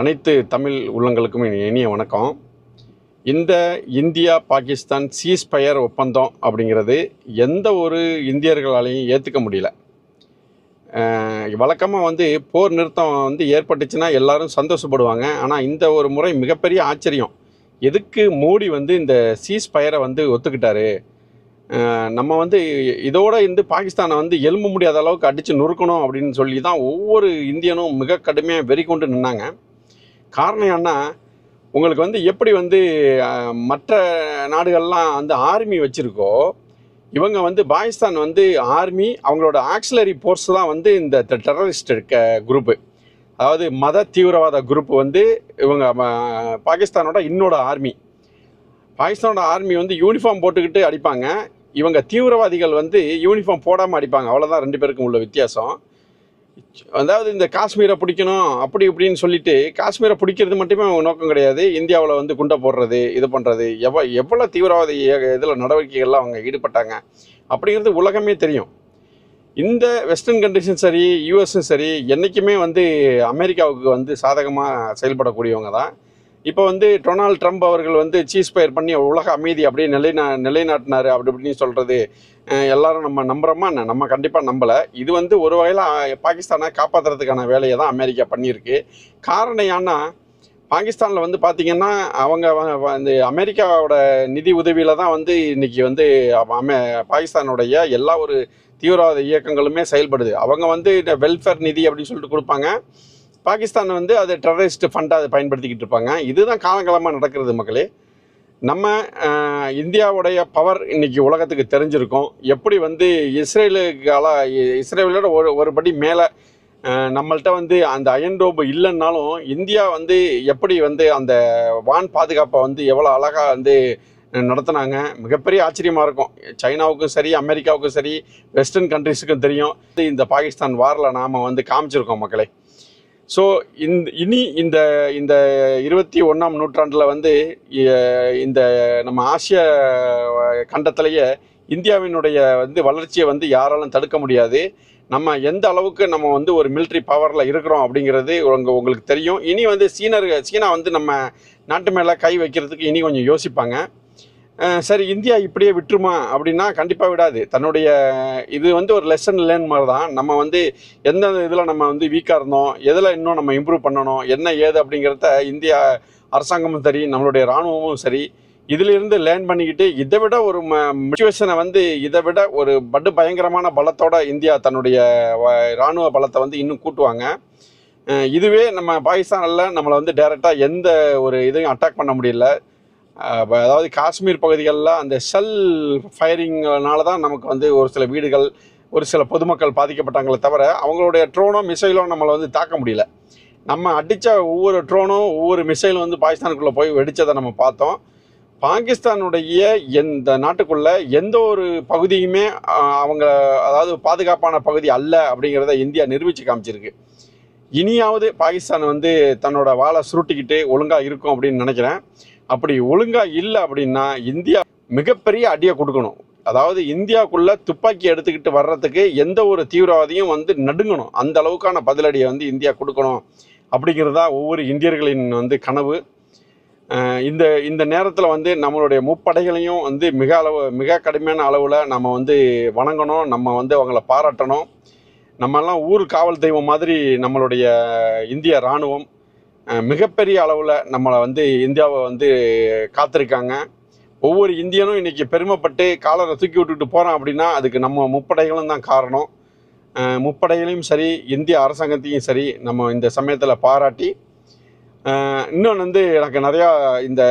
அனைத்து தமிழ் உள்ளங்களுக்கும் இனிய வணக்கம். இந்த இந்தியா பாகிஸ்தான் சீஸ்பயர் ஒப்பந்தம் அப்படிங்கிறது எந்த ஒரு இந்தியர்களாலையும் ஏற்றுக்க முடியல. வழக்கமாக வந்து போர் நிறுத்தம் வந்து ஏற்பட்டுச்சுன்னா எல்லாரும் சந்தோஷப்படுவாங்க. ஆனால் இந்த ஒரு முறை மிகப்பெரிய ஆச்சரியம். எதுக்கு மோடி வந்து இந்த சீஸ்பயரை வந்து ஒத்துக்கிட்டாரு? நம்ம வந்து இதோடு இந்த பாகிஸ்தானை வந்து எலும்ப முடியாத அளவுக்கு அடித்து நொறுக்கணும் அப்படின்னு சொல்லி தான் ஒவ்வொரு இந்தியனும் மிக கடுமையாக வெறி கொண்டு நின்னாங்க. காரணம் என்ன உங்களுக்கு வந்து எப்படி வந்து மற்ற நாடுகள்லாம் வந்து ஆர்மி வச்சுருக்கோ இவங்க வந்து பாகிஸ்தான் வந்து ஆர்மி அவங்களோட ஆக்சிலரி ஃபோர்ஸ் தான் வந்து இந்த டெரரிஸ்ட் இருக்க குரூப்பு. அதாவது மத தீவிரவாத குரூப் வந்து இவங்க பாகிஸ்தானோட இன்னோட ஆர்மி. பாகிஸ்தானோட ஆர்மி வந்து யூனிஃபார்ம் போட்டுக்கிட்டு அடிப்பாங்க. இவங்க தீவிரவாதிகள் வந்து யூனிஃபார்ம் போடாமல் அடிப்பாங்க. அவ்வளோதான் ரெண்டு பேருக்கும் உள்ள வித்தியாசம். அதாவது இந்த காஷ்மீரை பிடிக்கணும் அப்படி இப்படின்னு சொல்லிட்டு காஷ்மீரை பிடிக்கிறது மட்டுமே அவங்க நோக்கம் கிடையாது. இந்தியாவில் வந்து குண்டை போடுறது இது பண்ணுறது எவ்வளோ எவ்வளோ தீவிரவாத இதில் நடவடிக்கைகள்லாம் அவங்க ஈடுபட்டாங்க. அப்படிங்கிறது உலகமே தெரியும். இந்த வெஸ்டர்ன் கண்ட்ரிஸும் சரி யூஎஸும் சரி என்றைக்குமே வந்து அமெரிக்காவுக்கு வந்து சாதகமாக செயல்படக்கூடியவங்க தான். இப்போ வந்து டொனால்ட் ட்ரம்ப் அவர்கள் வந்து சீஸ் பயர் பண்ணி உலக அமைதி அப்படியே நிலைநா நிலைநாட்டினார் அப்படி இப்படின்னு சொல்கிறது எல்லாரும் நம்ம நம்புகிறோமா என்ன? நம்ம கண்டிப்பாக நம்பலை. இது வந்து ஒரு வகையில் பாகிஸ்தானை காப்பாற்றுறதுக்கான வேலையை தான் அமெரிக்கா பண்ணியிருக்கு. காரணம் ஏன்னா பாகிஸ்தானில் வந்து பார்த்திங்கன்னா அவங்க இந்த அமெரிக்காவோட நிதி உதவியில் தான் வந்து இன்றைக்கி வந்து அவ- அமெ பாகிஸ்தானுடைய எல்லா ஒரு தீவிரவாத இயக்கங்களுமே செயல்படுது. அவங்க வந்து இந்த வெல்ஃபேர் நிதி அப்படின்னு சொல்லிட்டு கொடுப்பாங்க. பாகிஸ்தான் வந்து அது டெரரிஸ்ட் ஃபண்டாக அதை பயன்படுத்திக்கிட்டு இருப்பாங்க. இதுதான் காலங்காலமாக நடக்கிறது மக்களே. நம்ம இந்தியாவுடைய பவர் இன்னைக்கு உலகத்துக்கு தெரிஞ்சிருக்கும். எப்படி வந்து இஸ்ரேலுக்கு அல இஸ்ரேலோட ஒரு ஒரு படி மேலே நம்மள்ட்ட வந்து அந்த அயன் டோப் இல்லைன்னாலும் இந்தியா வந்து எப்படி வந்து அந்த வான் பாதுகாப்பை வந்து எவ்வளோ அழகாக வந்து நடத்துனாங்க. மிகப்பெரிய ஆச்சரியமாக இருக்கும். சைனாவுக்கும் சரி அமெரிக்காவுக்கும் சரி வெஸ்டர்ன் கண்ட்ரிஸுக்கும் தெரியும். இந்த பாகிஸ்தான் வாரில் நாம் வந்து காமிச்சிருக்கோம் மக்களே. ஸோ இந்த இனி இந்த இந்த இருபத்தி ஒன்றாம் நூற்றாண்டில் வந்து இந்த நம்ம ஆசிய கண்டத்திலேயே இந்தியாவினுடைய வந்து வளர்ச்சியை வந்து யாராலும் தடுக்க முடியாது. நம்ம எந்த அளவுக்கு நம்ம வந்து ஒரு மிலிட்ரி பவரில் இருக்கிறோம் அப்படிங்கிறது உங்க உங்களுக்கு தெரியும். இனி வந்து சீனர் சீனா வந்து நம்ம நாட்டு மேலே கை வைக்கிறதுக்கு இனி கொஞ்சம் யோசிப்பாங்க. சரி இந்தியா இப்படியே விட்டுருமா? அப்படின்னா கண்டிப்பாக விடாது. தன்னுடைய இது வந்து ஒரு லெசன் லேர்ன் மாதிரி தான் நம்ம வந்து எந்தெந்த இதில் நம்ம வந்து வீக்காக இருந்தோம் எதில் இன்னும் நம்ம இம்ப்ரூவ் பண்ணணும் என்ன ஏது அப்படிங்கிறத இந்தியா அரசாங்கமும் சரி நம்மளுடைய இராணுவமும் சரி இதிலிருந்து லேர்ன் பண்ணிக்கிட்டு இதை விட ஒரு சுச்சுவேஷனை வந்து இதை விட ஒரு படு பயங்கரமான பலத்தோட இந்தியா தன்னுடைய வ- இராணுவ பலத்தை வந்து இன்னும் கூட்டுவாங்க. இதுவே நம்ம பாகிஸ்தானில் நம்மளை வந்து டைரெக்டாக எந்த ஒரு இதையும் அட்டாக் பண்ண முடியல. அதாவது காஷ்மீர் பகுதிகளில் அந்த ஷெல் ஃபயரிங்னால தான் நமக்கு வந்து ஒரு சில வீடுகள் ஒரு சில பொதுமக்கள் பாதிக்கப்பட்டாங்களே தவிர அவங்களுடைய ட்ரோனோ மிசைலோ நம்மளை வந்து தாக்க முடியல. நம்ம அடித்த ஒவ்வொரு ட்ரோனும் ஒவ்வொரு மிசைலும் வந்து பாகிஸ்தானுக்குள்ளே போய் வெடித்ததை நம்ம பார்த்தோம். பாகிஸ்தானுடைய எந்த நாட்டுக்குள்ளே எந்த ஒரு பகுதியுமே அவங்க அதாவது பாதுகாப்பான பகுதி அல்ல அப்படிங்கிறத இந்தியா நிரூபித்து காமிச்சிருக்கு. இனியாவது பாகிஸ்தான் வந்து தன்னோட வாளை சுருட்டிக்கிட்டு ஒழுங்காக இருக்கும் அப்படின்னு நினைக்கிறேன். அப்படி ஒழுங்காக இல்லை அப்படின்னா இந்தியா மிகப்பெரிய அடியை கொடுக்கணும். அதாவது இந்தியாவுக்குள்ளே துப்பாக்கி எடுத்துக்கிட்டு வர்றதுக்கு எந்த ஒரு தீவிரவாதியும் வந்து நடுங்கணும். அந்த அளவுக்கான பதிலடியை வந்து இந்தியா கொடுக்கணும் அப்படிங்கிறது தான் ஒவ்வொரு இந்தியர்களின் வந்து கனவு. இந்த இந்த நேரத்தில் வந்து நம்மளுடைய முப்படைகளையும் வந்து மிக அளவு மிக கடுமையான அளவில் நம்ம வந்து வணங்கணும். நம்ம வந்து அவங்கள பாராட்டணும். நம்மெல்லாம் ஊர் காவல் தெய்வம் மாதிரி நம்மளுடைய இந்திய இராணுவம் மிகப்பெரிய அளவில் நம்மளை வந்து இந்தியாவை வந்து காத்திருக்காங்க. ஒவ்வொரு இந்தியனும் இன்றைக்கி பெருமைப்பட்டு காலரை தூக்கி விட்டுட்டு போகிறான் அப்படின்னா அதுக்கு நம்ம முப்படைகளும் தான் காரணம். முப்படைகளையும் சரி இந்திய அரசாங்கத்தையும் சரி நம்ம இந்த சமயத்தில் பாராட்டி இன்னொன்று வந்து எனக்கு நிறையா இந்த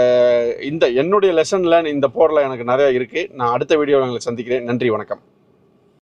இந்த என்னுடைய லெசனில் இந்த போரில் எனக்கு நிறையா இருக்குது நான் அடுத்த வீடியோவில் உங்களை சந்திக்கிறேன். நன்றி வணக்கம்.